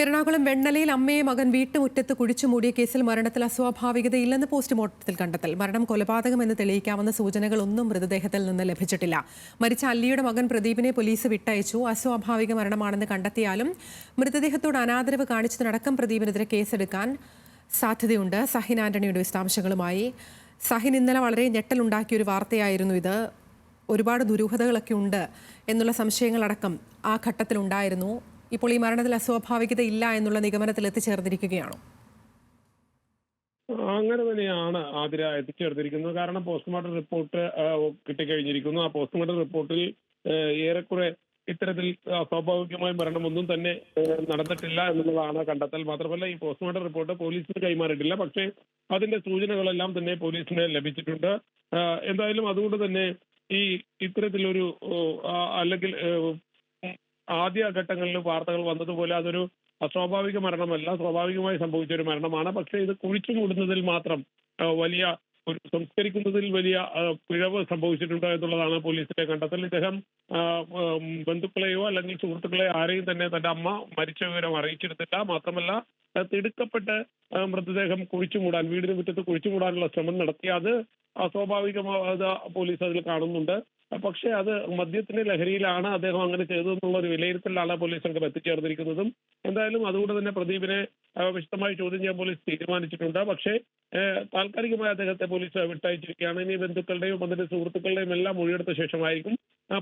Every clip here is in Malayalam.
എറണാകുളം വെണ്ണലയിൽ അമ്മയെ മകൻ വീട്ടുമുറ്റത്ത് കുഴിച്ചു മൂടിയ കേസിൽ മരണത്തിൽ അസ്വാഭാവികതയില്ലെന്ന് പോസ്റ്റ്മോർട്ടത്തിൽ കണ്ടെത്തൽ. മരണം കൊലപാതകമെന്ന് തെളിയിക്കാവുന്ന സൂചനകളൊന്നും മൃതദേഹത്തിൽ നിന്ന് ലഭിച്ചിട്ടില്ല. മരിച്ച അല്ലിയുടെ മകൻ പ്രദീപിനെ പോലീസ് വിട്ടയച്ചു. അസ്വാഭാവിക മരണമാണെന്ന് കണ്ടെത്തിയാലും മൃതദേഹത്തോട് അനാദരവ് കാണിച്ചതിനടക്കം പ്രദീപിനെതിരെ കേസെടുക്കാൻ സാധ്യതയുണ്ട്. സഹിൻ ആന്റണിയുടെ വിശദാംശങ്ങളുമായി. സഹിൻ ഇന്നലെ വളരെ ഞെട്ടലുണ്ടാക്കിയൊരു വാർത്തയായിരുന്നു ഇത്. ഒരുപാട് ദുരൂഹതകളൊക്കെ ഉണ്ട് എന്നുള്ള സംശയങ്ങളടക്കം ആ ഘട്ടത്തിലുണ്ടായിരുന്നു. ഇപ്പോൾ ഈ മരണത്തിൽ അസ്വാഭാവികത ഇല്ല എന്നുള്ള നിഗമനത്തിൽ എത്തിച്ചേർന്നിരിക്കുകയാണോ? അങ്ങനെ തന്നെയാണ് ആതിര എത്തിച്ചേർത്തിരിക്കുന്നത് കാരണം പോസ്റ്റ്മോർട്ടം റിപ്പോർട്ട് കിട്ടിക്കഴിഞ്ഞിരിക്കുന്നു. ആ പോസ്റ്റ്മോർട്ടം റിപ്പോർട്ടിൽ ഏറെക്കുറെ ഇത്തരത്തിൽ സ്വാഭാവികമായ മരണമൊന്നും തന്നെ നടന്നിട്ടില്ല എന്നുള്ളതാണ് കണ്ടെത്തൽ. മാത്രമല്ല ഈ പോസ്റ്റ്മോർട്ടം റിപ്പോർട്ട് പോലീസിന് കൈമാറിയിട്ടില്ല. പക്ഷേ അതിന്റെ സൂചനകളെല്ലാം തന്നെ പോലീസിന് ലഭിച്ചിട്ടുണ്ട്. എന്തായാലും അതുകൊണ്ട് തന്നെ ഈ ഇത്തരത്തിലൊരു അല്ലെങ്കിൽ ആദ്യ ഘട്ടങ്ങളിൽ വാർത്തകൾ വന്നതുപോലെ അതൊരു അസ്വാഭാവിക മരണമല്ല സ്വാഭാവികമായി സംഭവിച്ച ഒരു മരണമാണ്. പക്ഷേ ഇത് കുഴിച്ചു മൂടുന്നതിൽ മാത്രം വലിയ ഒരു സംസ്കരിക്കുന്നതിൽ വലിയ പിഴവ് സംഭവിച്ചിട്ടുണ്ട് എന്നുള്ളതാണ് പോലീസിന്റെ കണ്ടെത്തൽ. ഇദ്ദേഹം ബന്ധുക്കളെയോ അല്ലെങ്കിൽ സുഹൃത്തുക്കളെയോ ആരെയും തന്നെ തന്റെ അമ്മ മരിച്ച വിവരം അറിയിച്ചിരുന്നില്ല. മാത്രമല്ല തിടുക്കപ്പെട്ട് മൃതദേഹം കുഴിച്ചു മൂടാൻ വീടിന് മുറ്റത്ത് കുഴിച്ചു മൂടാനുള്ള ശ്രമം നടത്തി അത് അസ്വാഭാവികമായ പോലീസ് അതിൽ കാണുന്നുണ്ട്. പക്ഷേ അത് മദ്യത്തിന്റെ ലഹരിയിലാണ് അദ്ദേഹം അങ്ങനെ ചെയ്തതെന്നുള്ള ഒരു വിലയിരുത്തലാണ് പോലീസ് സംഘം എത്തിച്ചേർന്നിരിക്കുന്നതും. എന്തായാലും അതുകൊണ്ട് തന്നെ പ്രദീപിനെ വിശദമായി ചോദ്യം ചെയ്യാൻ പോലീസ് തീരുമാനിച്ചിട്ടുണ്ട്. പക്ഷേ താൽക്കാലികമായി അദ്ദേഹത്തെ പോലീസ് വിട്ടയച്ചിരിക്കുകയാണ്. ഇനി ബന്ധുക്കളുടെയും അതിന്റെ സുഹൃത്തുക്കളുടെയും എല്ലാം മൊഴിയെടുത്ത ശേഷമായിരിക്കും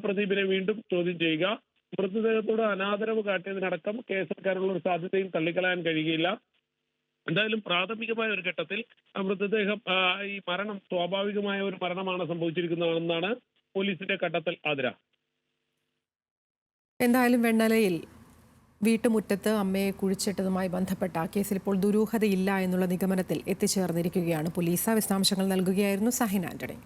പ്രദീപിനെ വീണ്ടും ചോദ്യം ചെയ്യുക. മൃതദേഹത്തോട് അനാദരവ് കാട്ടിയതിനടക്കം കേസെടുക്കാനുള്ള ഒരു സാധ്യതയും തള്ളിക്കളയാൻ കഴിയുകയില്ല. എന്തായാലും പ്രാഥമികമായ ഒരു ഘട്ടത്തിൽ മൃതദേഹം ഈ മരണം സ്വാഭാവികമായ ഒരു മരണമാണ് സംഭവിച്ചിരിക്കുന്നതെന്നാണ് പോലീസിന്റെ കണ്ടെത്തൽ ആതിര. എന്തായാലും വെണ്ണലയിൽ വീട്ടുമുറ്റത്ത് അമ്മയെ കുഴിച്ചിട്ടതുമായി ബന്ധപ്പെട്ട കേസിൽ ഇപ്പോൾ ദുരൂഹതയില്ല എന്നുള്ള നിഗമനത്തിൽ എത്തിച്ചേർന്നിരിക്കുകയാണ് പോലീസ്. വിശദാംശങ്ങൾ നൽകുകയായിരുന്നു സഹിൻ ആന്റണി.